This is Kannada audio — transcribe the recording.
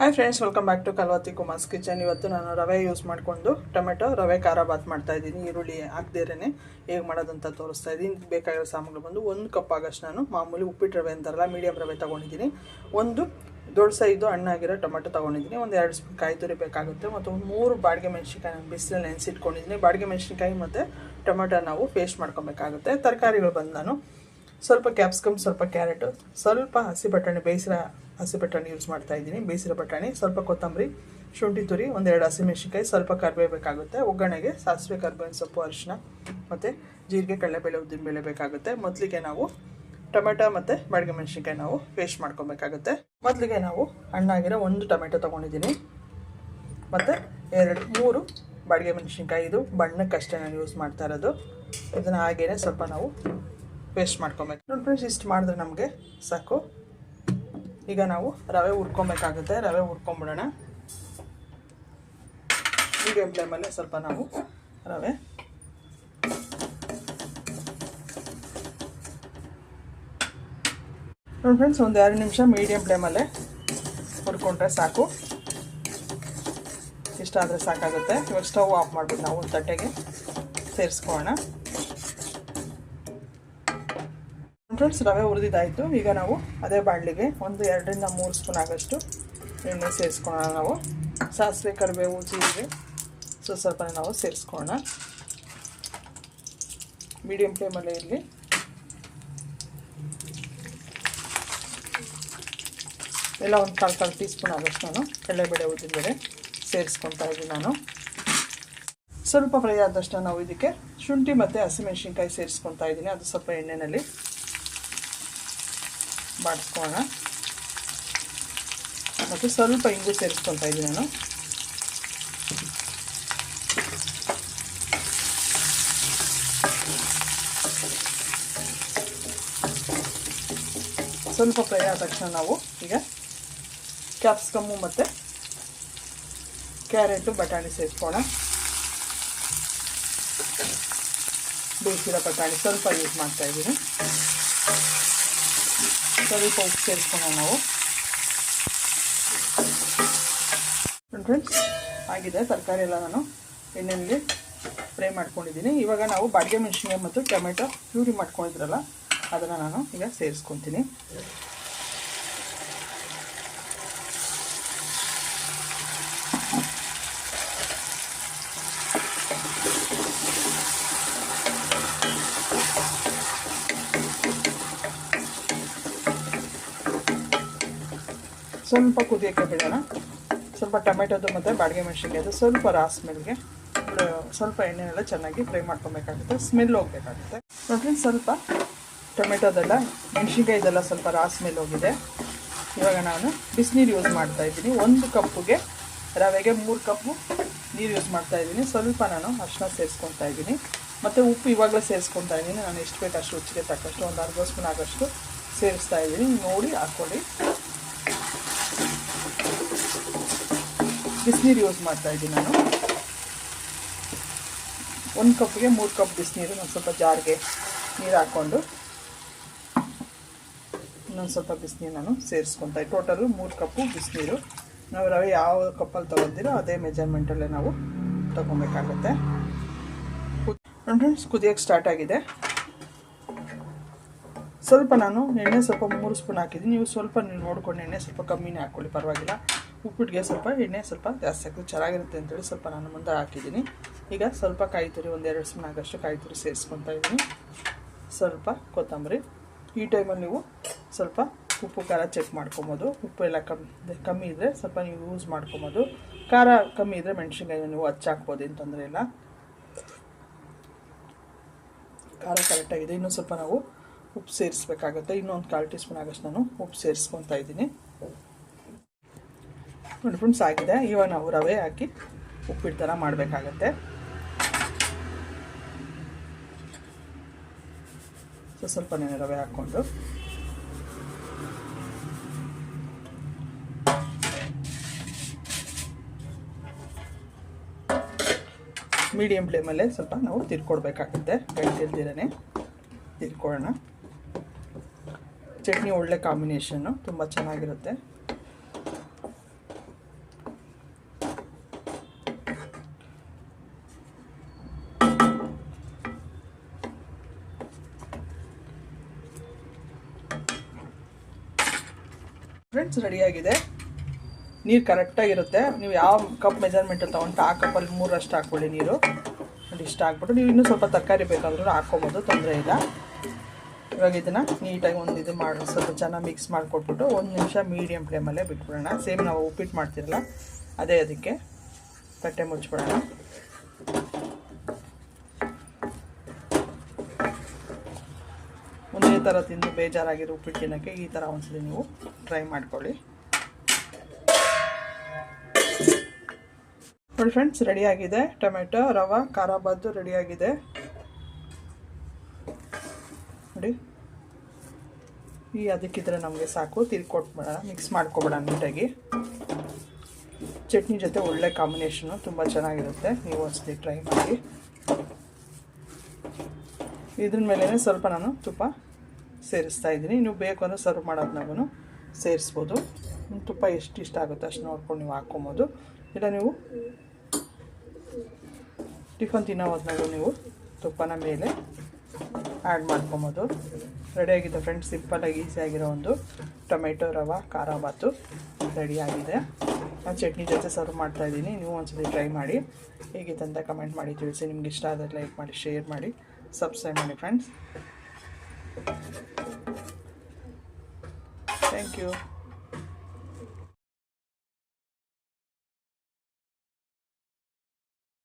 Hi friends welcome back to Kalvathi Kumar's kitchen ಇವತ್ತು ನಾನು ರವೆ ಯೂಸ್ ಮಾಡಿಕೊಂಡು ಟೊಮೆಟೊ, ರವೆ, ಖಾರ, ಬಾತ್ ಮಾಡ್ತಾ ಇದ್ದೀನಿ. ಈರುಳ್ಳಿ ಹಾಕ್ದೇನೆ ಹೇಗೆ ಮಾಡೋದಂತ ತೋರಿಸ್ತಾ ಇದ್ದೀನಿ. ಬೇಕಾಗಿರೋ ಸಾಮಗ್ರಿ ಬಂದು ಒಂದು ಕಪ್ ಆಗಷ್ಟು ನಾನು ಮಾಮೂಲಿ ಉಪ್ಪಿಟ್ಟು ರವೆ ಅಂತಾರಲ್ಲ ಮೀಡಿಯಮ್ ರವೆ ತೊಗೊಂಡಿದ್ದೀನಿ. ಒಂದು ದೊಡ್ಡ ಸೈಜು ಹಣ್ಣಾಗಿರೋ ಟೊಮೆಟೊ ತೊಗೊಂಡಿದ್ದೀನಿ. ಒಂದು ಎರಡು ಸ್ಪೂನ್ ಕಾಯಿ ತುರಿ ಬೇಕಾಗುತ್ತೆ. ಮತ್ತು ಒಂದು ಮೂರು ಬಾಡಿಗೆ ಮೆಣಸಿನ್ಕಾಯಿ ನಾನು ಬಿಸಿಲಲ್ಲಿ ನೆನೆಸಿಟ್ಕೊಂಡಿದ್ದೀನಿ. ಬಾಡಿಗೆ ಮೆಣಸಿನ್ಕಾಯಿ ಮತ್ತು ಟೊಮೆಟೊ ನಾವು ಪೇಸ್ಟ್ ಮಾಡ್ಕೊಬೇಕಾಗುತ್ತೆ. ತರಕಾರಿಗಳು ಬಂದು ನಾನು ಸ್ವಲ್ಪ ಕ್ಯಾಪ್ಸಿಕಮ್ ಸ್ವಲ್ಪ ಕ್ಯಾರೆಟು ಸ್ವಲ್ಪ ಹಸಿ ಬಟಾಣಿ ಬೇಯಿಸಿರೋ ಹಸಿ ಬಟಾಣಿ ಯೂಸ್ ಮಾಡ್ತಾ ಇದ್ದೀನಿ, ಬೇಯಿಸಿರೋ ಬಟಾಣಿ, ಸ್ವಲ್ಪ ಕೊತ್ತಂಬರಿ, ಶುಂಠಿ ತುರಿ, ಒಂದೆರಡು ಹಸಿಮೆಣಸಿನ್ಕಾಯಿ ಸ್ವಲ್ಪ ಕರಿಬೇವು ಬೇಕಾಗುತ್ತೆ, ಒಗ್ಗರಣೆಗೆ ಸಾಸಿವೆ, ಕರ್ಬೇವಿನ ಸೊಪ್ಪು, ಅರಿಶಿನ ಮತ್ತು ಜೀರಿಗೆ, ಕಡಲೆಬೇಳೆ ಉದ್ದಿನಬೇಳೆ ಬೇಕಾಗುತ್ತೆ. ಮೊದಲಿಗೆ ನಾವು ಟೊಮೆಟೊ ಮತ್ತು ಬಾಡಿಗೆ ಮೆಣಸಿನ್ಕಾಯಿ ನಾವು ಪೇಸ್ಟ್ ಮಾಡ್ಕೊಬೇಕಾಗುತ್ತೆ. ಮೊದಲಿಗೆ ನಾವು ಹಣ್ಣಾಗಿರೋ ಒಂದು ಟೊಮೆಟೊ ತೊಗೊಂಡಿದ್ದೀನಿ. ಮತ್ತು ಎರಡು, ಮೂರು ಬಾಡಿಗೆ ಮೆಣಸಿನ್ಕಾಯಿ, ಇದು ಬಣ್ಣಕ್ಕಷ್ಟೇ ನಾನು ಯೂಸ್ ಮಾಡ್ತಾ ಇರೋದು. ಇದನ್ನು ಹಾಗೆಯೇ ಸ್ವಲ್ಪ ನಾವು ಪೇಸ್ಟ್ ಮಾಡ್ಕೊಬೇಕು. ನೋಡಿ ಫ್ರೆಂಡ್ಸ್ ಇಷ್ಟು ಮಾಡಿದ್ರೆ ನಮಗೆ ಸಾಕು. ಈಗ ನಾವು ರವೆ ಹುರ್ಕೊಬೇಕಾಗುತ್ತೆ. ರವೆ ಹುರ್ಕೊಂಬಿಡೋಣ. ಮೀಡಿಯಮ್ ಫ್ಲೇಮಲ್ಲೇ ಸ್ವಲ್ಪ ನಾವು ರವೆ ನೋಡಿ ಫ್ರೆಂಡ್ಸ್ ಒಂದು ಎರಡು ನಿಮಿಷ ಮೀಡಿಯಮ್ ಟೈಮಲ್ಲೇ ಹುರ್ಕೊಂಡ್ರೆ ಸಾಕು. ಇಷ್ಟ ಆದರೆ ಸಾಕಾಗುತ್ತೆ. ಇವಾಗ ಸ್ಟವ್ ಆಫ್ ಮಾಡ್ಬಿಟ್ಟು ನಾವು ತಟ್ಟೆಗೆ ಸೇರಿಸ್ಕೊಳ್ಳೋಣ. ಫ್ರೆಂಡ್ಸ್ ರವೆ ಹುರಿದಿದ್ದಾಯಿತು. ಈಗ ನಾವು ಅದೇ ಬಾಣಲಿಗೆ ಒಂದು ಎರಡರಿಂದ ಮೂರು ಸ್ಪೂನ್ ಆಗೋಷ್ಟು ಎಣ್ಣೆ ಸೇರಿಸ್ಕೊಳ್ಳೋಣ ನಾವು. ಸಾಸಿವೆ, ಕರಿಬೇವು, ಜೀರಿಗೆ ಸೊ ಸ್ವಲ್ಪ ನಾವು ಸೇರಿಸ್ಕೊಳ್ಳೋಣ. ಮೀಡಿಯಮ್ ಫ್ಲೇಮಲ್ಲೇ ಇರಲಿ. ಎಲ್ಲ ಒಂದು ಕಾಲು ಕಾಲು ಟೀ ಸ್ಪೂನ್ ಆಗೋಷ್ಟು ನಾನು ಕಡಲೆಬೇಳೆ ಉದ್ದಿನಬೇಳೆ ಸೇರಿಸ್ಕೊತಾ ಇದ್ದೀನಿ ನಾನು. ಸ್ವಲ್ಪ ಫ್ರೈ ಆದಷ್ಟು ನಾವು ಇದಕ್ಕೆ ಶುಂಠಿ ಮತ್ತು ಹಸಿಮೆಣ್ಸಿನ್ಕಾಯಿ ಸೇರಿಸ್ಕೊತಾ ಇದ್ದೀನಿ. ಅದು ಸ್ವಲ್ಪ ಎಣ್ಣೆಯಲ್ಲಿ ಬಾಡಿಸ್ಕೊಳ್ಳೋಣ ಮತ್ತು ಸ್ವಲ್ಪ ಇಂಗು ಸೇರಿಸ್ಕೊತಾ ಇದ್ದೀನಿ ನಾನು. ಸ್ವಲ್ಪ ಫ್ರೈ ಆದ ತಕ್ಷಣ ನಾವು ಈಗ ಕ್ಯಾಪ್ಸಿಕಮ್ಮು ಮತ್ತು ಕ್ಯಾರೆಟು, ಬಟಾಣಿ ಸೇರಿಸ್ಕೋಣ ಬೇಯಿಸಿರೋ ಬಟಾಣಿ ಸ್ವಲ್ಪ ಯೂಸ್ ಮಾಡ್ತಾ ಇದ್ದೀನಿ. ಸ್ವಲ್ಪ ಉಪ್ಪು ಸೇರಿಸ್ಕೊಳ್ಳೋಣ ನಾವು ಫ್ರೆಂಡ್ಸ್ ಆಗಿದೆ ತರಕಾರಿ ಎಲ್ಲ ನಾನು. ಎಣ್ಣೆಯಲ್ಲಿ ಫ್ರೈ ಮಾಡ್ಕೊಂಡಿದ್ದೀನಿ. ಇವಾಗ ನಾವು ಬಾಡಿಗೆ ಮೆಣಸಿನ ಮತ್ತು ಟೊಮೆಟೊ ಪ್ಯೂರಿ ಮಾಡ್ಕೊಂಡಿದ್ರಲ್ಲ, ಅದನ್ನು ನಾನು ಈಗ ಸೇರಿಸ್ಕೊತೀನಿ. ಸ್ವಲ್ಪ ಕುದಿಯೋಕ್ಕೆ ಬಿಡೋಣ. ಸ್ವಲ್ಪ ಟೊಮೆಟೊದು ಮತ್ತು ಬಾಡಿಗೆ ಮೆಣಸಿನ್ಕಾಯ್ದು ಸ್ವಲ್ಪ ರಾಸ್ ಸ್ಮೆಲ್ಗೆ. ಸ್ವಲ್ಪ ಎಣ್ಣೆನೆಲ್ಲ ಚೆನ್ನಾಗಿ ಫ್ರೈ ಮಾಡ್ಕೊಬೇಕಾಗುತ್ತೆ. ಸ್ಮೆಲ್ ಹೋಗಬೇಕಾಗುತ್ತೆ. ನೋಡ್ರಿ ಸ್ವಲ್ಪ ಟೊಮೆಟೊದೆಲ್ಲ, ಮೆಣಸಿನ್ಕಾಯ್ದೆಲ್ಲ ಸ್ವಲ್ಪ ರಾಸ್ ಸ್ಮೆಲ್ ಹೋಗಿದೆ. ಇವಾಗ ನಾನು ಬಿಸಿನೀರು ಯೂಸ್ ಮಾಡ್ತಾ ಇದ್ದೀನಿ. ಒಂದು ಕಪ್ಪುಗೆ ರವೆಗೆ ಮೂರು ಕಪ್ಪು ನೀರು ಯೂಸ್ ಮಾಡ್ತಾ ಇದ್ದೀನಿ. ಸ್ವಲ್ಪ ನಾನು ಅರ್ಶನ ಸೇರಿಸ್ಕೊತಾ ಇದ್ದೀನಿ. ಮತ್ತು ಉಪ್ಪು ಇವಾಗಲೇ ಸೇರಿಸ್ಕೊತಾ ಇದ್ದೀನಿ. ನಾನು ಎಷ್ಟು ಬೇಕು ಅಷ್ಟು ರುಚಿಗೆ ತಕ್ಕಷ್ಟು, ಒಂದು ಅರ್ಧ ಸ್ಪೂನ್ ಆಗೋಷ್ಟು ಸೇರಿಸ್ತಾ ಇದ್ದೀನಿ. ನೋಡಿ, ಹಾಕ್ಕೊಳ್ಳಿ. ಬಿಸಿನೀರು ಯೂಸ್ ಮಾಡ್ತಾ ಇದ್ದೀನಿ ನಾನು. ಒಂದು ಕಪ್ಗೆ ಮೂರು ಕಪ್ ಬಿಸಿನೀರು ಒಂದು ಸ್ವಲ್ಪ ಜಾರ್ಗೆ ನೀರು ಹಾಕ್ಕೊಂಡು ಇನ್ನೊಂದು ಸ್ವಲ್ಪ ಬಿಸಿನೀರು ನಾನು ಸೇರಿಸ್ಕೊತಾ ಟೋಟಲು ಮೂರು ಕಪ್ಪು ಬಿಸಿನೀರು. ನಾವು ರವೆ ಯಾವ ಕಪ್ಪಲ್ಲಿ ತೊಗೊತೀರೋ ಅದೇ ಮೆಜರ್ಮೆಂಟಲ್ಲೇ ನಾವು ತೊಗೊಬೇಕಾಗುತ್ತೆ. ಫ್ರೆಂಡ್ಸ್ ಕುದಿಯೋಕ್ಕೆ ಸ್ಟಾರ್ಟ್ ಆಗಿದೆ. ಸ್ವಲ್ಪ ನಾನು ಎಣ್ಣೆ ಸ್ವಲ್ಪ ಮೂರು ಸ್ಪೂನ್ ಹಾಕಿದ್ದೀನಿ. ನೀವು ಸ್ವಲ್ಪ ನೀವು ನೋಡ್ಕೊಂಡು ಎಣ್ಣೆ ಸ್ವಲ್ಪ ಕಮ್ಮಿನೇ ಹಾಕ್ಕೊಳ್ಳಿ, ಪರವಾಗಿಲ್ಲ. ಉಪ್ಪಿಟ್ಟಿಗೆ ಸ್ವಲ್ಪ ಎಣ್ಣೆ ಸ್ವಲ್ಪ ಜಾಸ್ತಿ ಹಾಕಿದ್ರೆ ಚೆನ್ನಾಗಿರುತ್ತೆ ಅಂತೇಳಿ ಸ್ವಲ್ಪ ನಾನು ಮುಂದೆ ಹಾಕಿದ್ದೀನಿ. ಈಗ ಸ್ವಲ್ಪ ಕಾಯಿ ತುರಿ ಒಂದೆರಡು ಸ್ಪೂನ್ ಆಗೋಷ್ಟು ಕಾಯಿ ತುರಿ ಸೇರಿಸ್ಕೊತಾ ಇದ್ದೀನಿ. ಸ್ವಲ್ಪ ಕೊತ್ತಂಬರಿ. ಈ ಟೈಮಲ್ಲಿ ನೀವು ಸ್ವಲ್ಪ ಉಪ್ಪು, ಖಾರ ಚೆಕ್ ಮಾಡ್ಕೊಬೋದು. ಉಪ್ಪು ಎಲ್ಲ ಕಮ್ಮಿ ಕಮ್ಮಿ ಇದ್ದರೆ ಸ್ವಲ್ಪ ನೀವು ಯೂಸ್ ಮಾಡ್ಕೊಬೋದು. ಖಾರ ಕಮ್ಮಿ ಇದ್ದರೆ ಮೆಣಸಿನ್ಕಾಯಿನ ನೀವು ಹಚ್ಚಾಕ್ಬೋದು ಏನು ತೊಂದರೆ ಇಲ್ಲ. ಖಾರ ಕರೆಕ್ಟಾಗಿದೆ ಇನ್ನೂ ಸ್ವಲ್ಪ ನಾವು ಉಪ್ಪು ಸೇರಿಸ್ಬೇಕಾಗುತ್ತೆ. ಇನ್ನೊಂದು ಕಾಲು ಟೀ ಸ್ಪೂನ್ ಆಗಷ್ಟು ನಾನು ಉಪ್ಪು ಸೇರಿಸ್ಕೊತಾ ಇದ್ದೀನಿ. ನೋಡಿ ಫ್ರೆಂಡ್ಸ್ ಆಗಿದೆ ಇವಾಗ ನಾವು ರವೆ ಹಾಕಿ ಉಪ್ಪಿಟ್ಟು ಥರ ಮಾಡಬೇಕಾಗತ್ತೆ. ಸೊ, ಸ್ವಲ್ಪ ನೆನೆ ರವೆ ಹಾಕ್ಕೊಂಡು. ಮೀಡಿಯಮ್ ಫ್ಲೇಮಲ್ಲೇ ಸ್ವಲ್ಪ ನಾವು ತಿರ್ಕೊಡ್ಬೇಕಾಗುತ್ತೆ. ಕೈ ಗಂಟೆಲ್ದಿರೇ ತಿರ್ಕೊಳ್ಳೋಣ ಚಟ್ನಿ ಒಳ್ಳೆ ಕಾಂಬಿನೇಷನ್ನು ತುಂಬ ಚೆನ್ನಾಗಿರುತ್ತೆ. ಫ್ರೆಂಡ್ಸ್ ರೆಡಿಯಾಗಿದೆ ನೀರು ಕರೆಕ್ಟಾಗಿರುತ್ತೆ ನೀವು ಯಾವ ಕಪ್ ಮೆಜರ್ಮೆಂಟಲ್ಲಿ ತೊಗೊಂಡು ಆ ಕಪ್ಪಲ್ಲಿ ಮೂರಷ್ಟು ಹಾಕ್ಕೊಳ್ಳಿ ನೀರು. ನೋಡಿ ಇಷ್ಟ ಹಾಕ್ಬಿಟ್ಟು ನೀವು ಇನ್ನೂ ಸ್ವಲ್ಪ ತರಕಾರಿ ಬೇಕಾದರೂ ಹಾಕ್ಕೊಬೋದು, ತೊಂದರೆ ಇಲ್ಲ. ಇವಾಗ ಇದನ್ನು ನೀಟಾಗಿ ಒಂದು ಇದು ಮಾಡಿ, ಸ್ವಲ್ಪ ಚೆನ್ನಾಗಿ ಮಿಕ್ಸ್ ಮಾಡಿಕೊಟ್ಬಿಟ್ಟು ಒಂದು ನಿಮಿಷ ಮೀಡಿಯಮ್ ಫ್ಲೇಮಲ್ಲೇ ಬಿಟ್ಬಿಡೋಣ. ಸೇಮ್ ನಾವು ಉಪ್ಪಿಟ್ಟು ಮಾಡ್ತಿರಲ್ಲ, ಅದೇ ಅದಕ್ಕೆ ತಟ್ಟೆ ಮುಚ್ಬಿಡೋಣ ಒಂದೇ ಥರ ತಿಂದು ಬೇಜಾರಾಗಿರೋ ಉಪ್ಪಿಟ್ಟು ತಿನ್ನೋಕ್ಕೆ ಈ ಥರ ಒಂದ್ಸಲಿ ನೀವು ಟ್ರೈ ಮಾಡ್ಕೊಳ್ಳಿ. ನೋಡಿ ಫ್ರೆಂಡ್ಸ್ ರೆಡಿಯಾಗಿದೆ ಟೊಮೆಟೊ, ರವೆ, ಖಾರ ಬದ್ದು ರೆಡಿಯಾಗಿದೆ ನೋಡಿ. ಈ ಅದಕ್ಕಿದ್ರೆ ನಮಗೆ ಸಾಕು. ತಿರ್ಕೊಟ್ಬಿಡೋಣ ಮಿಕ್ಸ್ ಮಾಡ್ಕೊಬಿಡೋಣ ನೀಟಾಗಿ. ಚಟ್ನಿ ಜೊತೆ ಒಳ್ಳೆ ಕಾಂಬಿನೇಷನು ತುಂಬ ಚೆನ್ನಾಗಿರುತ್ತೆ. ನೀವು ಒಂದ್ಸಲಿ ಟ್ರೈ ಮಾಡಿ. ಇದ್ರ ಮೇಲೆ ಸ್ವಲ್ಪ ನಾನು ತುಪ್ಪ ಸೇರಿಸ್ತಾ ಇದ್ದೀನಿ. ನೀವು ಬೇಕು ಅಂದರೆ ಸರ್ವ್ ಮಾಡೋದ್ನಾಗೂ ಸೇರಿಸ್ಬೋದು. ನಿಮ್ಗೆ ತುಪ್ಪ ಎಷ್ಟು ಇಷ್ಟ ಆಗುತ್ತೆ ಅಷ್ಟು ನೋಡ್ಕೊಂಡು ನೀವು ಹಾಕ್ಕೊಬೋದು. ಇಲ್ಲ ನೀವು ಟಿಫನ್ ತಿನ್ನೋ ಹೊತ್ನಾಗೂ ನೀವು ತುಪ್ಪನ ಮೇಲೆ ಆ್ಯಡ್ ಮಾಡ್ಕೊಬೋದು. ರೆಡಿಯಾಗಿದೆ ಫ್ರೆಂಡ್ಸ್ ಸಿಂಪಲಾಗಿ ಈಸಿಯಾಗಿರೋ ಒಂದು ಟೊಮೆಟೊ, ರವೆ, ಖಾರ ಬಾತು ರೆಡಿಯಾಗಿದೆ ನಾನು ಚಟ್ನಿ ಜೊತೆ ಸರ್ವ್ ಮಾಡ್ತಾ ಇದ್ದೀನಿ. ನೀವು ಒಂದ್ಸತಿ ಟ್ರೈ ಮಾಡಿ. ಹೇಗಿತ್ತು ಅಂತ ಕಮೆಂಟ್ ಮಾಡಿ ತಿಳಿಸಿ. ನಿಮ್ಗೆ ಇಷ್ಟ ಆದರೆ ಲೈಕ್ ಮಾಡಿ ಶೇರ್ ಮಾಡಿ ಸಬ್ಸ್ಕ್ರೈಬ್ ಮಾಡಿ ಫ್ರೆಂಡ್ಸ್ Thank you.